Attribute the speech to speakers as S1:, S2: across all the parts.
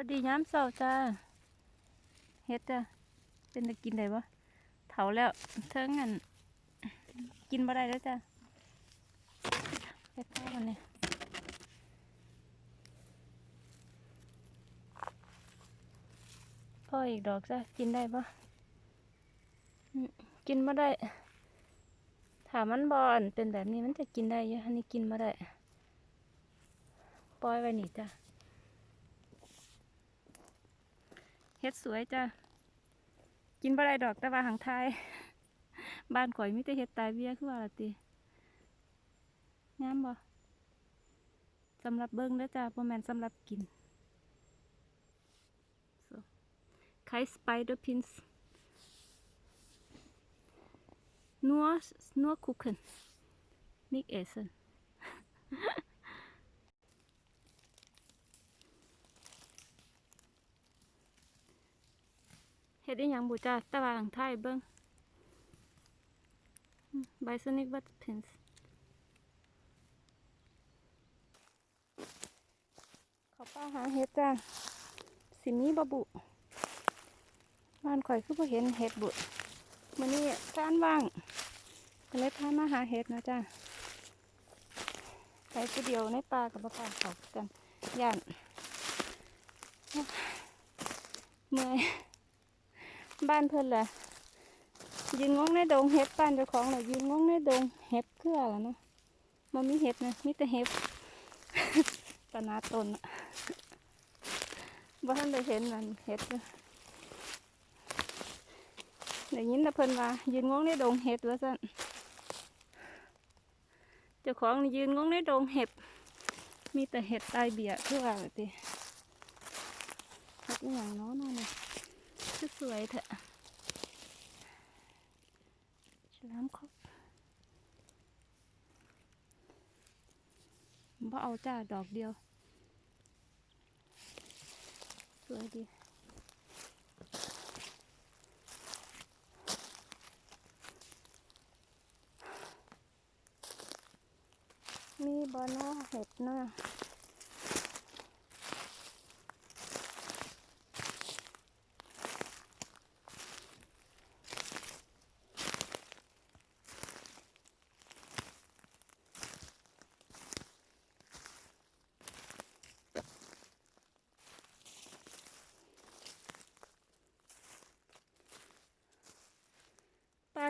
S1: สวัสดีย้ำเสาจ้าเฮ็ดจ้ะเป็นตะกินได้ปะเถาแล้วเทิงอันกินบ่ได้แล้วจ้ะเฮ็ดข้าวกันเนี่ยพ่ออีกดอกจ้ะกินได้ปะกินบ่ได้ถามมันบอลเป็นแบบนี้มันจะกินได้เยอะอันนี้กินบ่ได้ ปล่อยไว้นี่จ้ะ เฮ็ดสวยจ้ะ กินบ่ได้ดอกแต่ว่าหางไทย บ้านข่อยมีแต่เฮ็ดตายเบี้ยคือว่าละติงามบ่สำหรับเบิ่งเด้อจ้ะบ่แม่นสำหรับกิน so ไข่ spider pins nur nur gucken nicht essen เฮ็ดอีหยังบูจ้าตะวางไทยเบิ่งใบสนิกบัตเพนส์เขาป้าหาเฮ็ดจ้าสิมีบะบุบ้านข่อยคือบ่เห็นเฮ็ดบุมื้อนี้การว่างก็เลยพามาหาเฮ็ดนะจ้าไปผู้เดียวในป่ากับบ่กล้าเข้ากันย่านเมื่อย บ้านเพิ่นแหละยืนงงในดงเห็บบ้านเจ้าของแหละยืนงงในดงเห็บเครือแล้วเนาะมันมีเห็บนะมีแต่เห็บตนาตนบ่ท่านได้เห็นมันเห็ดเลยได้ยินต่เพิ่นว่ายืนงงในดงเห็ดว่าซั่นเจ้าของยืนงงในดงเห็บ มีแต่เห็ดตายเบี้ยคือว่าล่ะติเห็ดอย่างน้อนั่นน่ะ คือสวยเถอะฉลามครบบ่เอาจ้าดอกเดียว สวยดีมีบอนอเห็ดเนาะ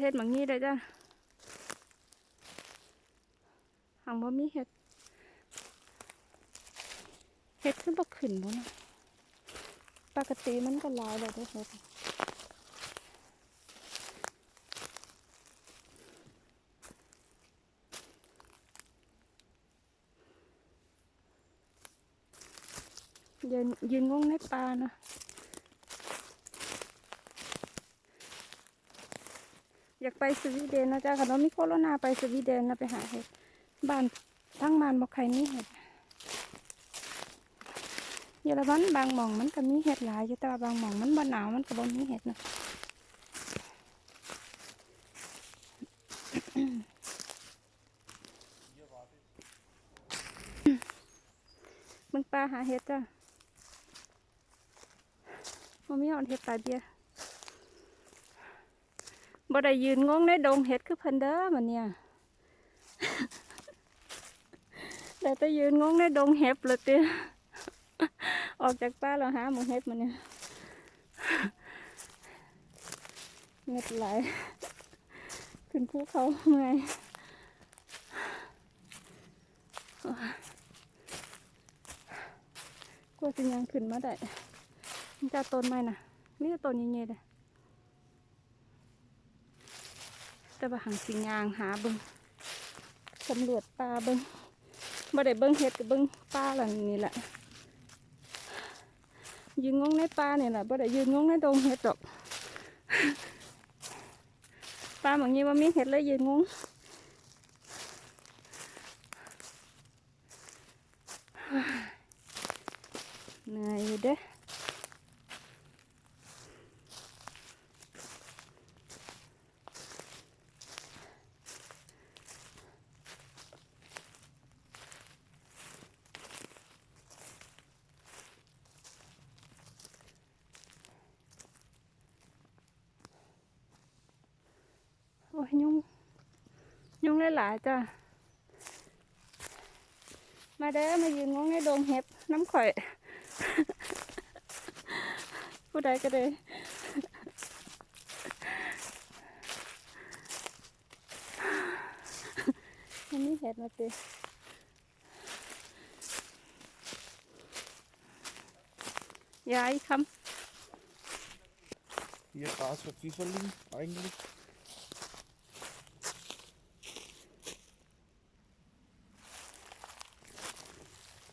S1: เห็ดหมังนี้เลยจ้ะหังบ่มีเห็ด เห็ดขึ้นบ่ขึ้นบ่นะปกติมันก็ลายเลยเด้เห็ดยืนยืนงงในป่านะ อยากไปสวีเดนนะจ๊ะค่ะเรามีโคโรนาไปสวีเดนนะไปหาเห็ดบ้านทั้งบ้านบอกใครนี่เห็ดเยอรมันบางหม่องมันก็มีเห็ดหลายอยู่แต่ว่าบางหม่องมันบ่หนาวมันก็บ่มีเห็ดนะมึงปลาหาเห็ดจ้ะมันมีอ่อนเห็ดตาเบีย บ่ได้ยืนงงในดงเห็ดคือพิ่นเด้อมันเนี่ยแต่ไปยืนงงในดงเห็บเลยติออกจากป่าแล้วหาหมูเห็ดมันเนี่ยเง็ดไหลายขึ้นภูเขาเมื่อยกลัวสิยังขึ้นมาได้มันจะต้นไม้น่ะนี่ต้นยังไงเลย แต่ว่าหังสิงางหาเบิงสำรวจป่าเบิงบ่ได้เบิงเห็ดกับเบิงป่าหลังนี่แหละยืนงงในป่านี่แหละบ่ได้ยืนงงในดงเห็ดหรอกป่าบางนี้ว่ามีเห็ดเลยยืนงงเหนื่อยอยู่เด้อ ยยุงยุงหลายๆจ้ะ มาเด้อมายืนงงในดงเห็บน้ำข่อย ผู้ใดก็ได้มันนี่เห็ดมาติยายคำ
S2: Hier Gras für Pfifferling eigentlich. ำ
S1: ฉลามคอบพินส์เด้อฉลามคอบพินคันมาเอาเองเฮ็ดเอ่อเอ่อนั่นนะจ้ะเฮ็ด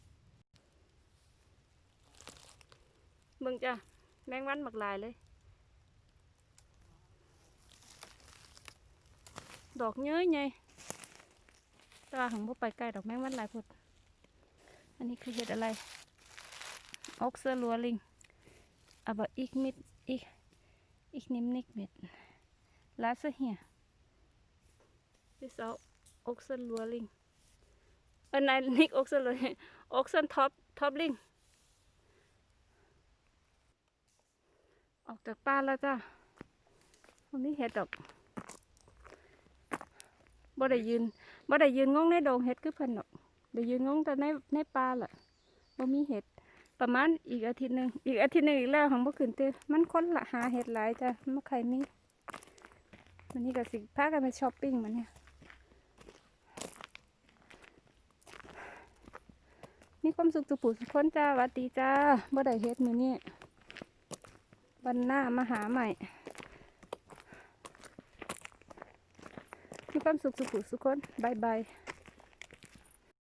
S1: มึงจ้ะแมงวันหมักลายเลย ดอกเยอะไงตาของพวกไปไกลดอกแมงวันหลายพุดอันนี้คือเห็ดอะไรออกเซลัวลิงอับอีกมิดอีกอีกนิมนิกมิดลาเสเฮีย this out กซิลัวลิงอันไหนนิก oxen เลกซิลท็อปท็อปลิง อกจากบ้านแล้วจ้ะวันนี้เห็ดดอกบ่ได้ยืนบ่ได้ยืนงงในดงเห็ดคือเพิ่นดอกได้ยืนงงแต่ในในป่าแหละบ่มีเห็ดประมาณอีกอาทิตย์หนึ่งอีกอาทิตย์หนึ่งอีกแล้วของบ่ขึ้นเต้มันคนละหาเห็ดหลายจ้ะมันใครมีวันนี้ก็สิพากันไปช้อปปิ้งมันเนี่ยมีความสุขทุกผู้ทุกคนจ้าวัดดีจ้าบ่ได้เฮ็ดมื้อนี้ วันหน้ามาหาใหม่ มีความสุขสุขสุขคนบายบาย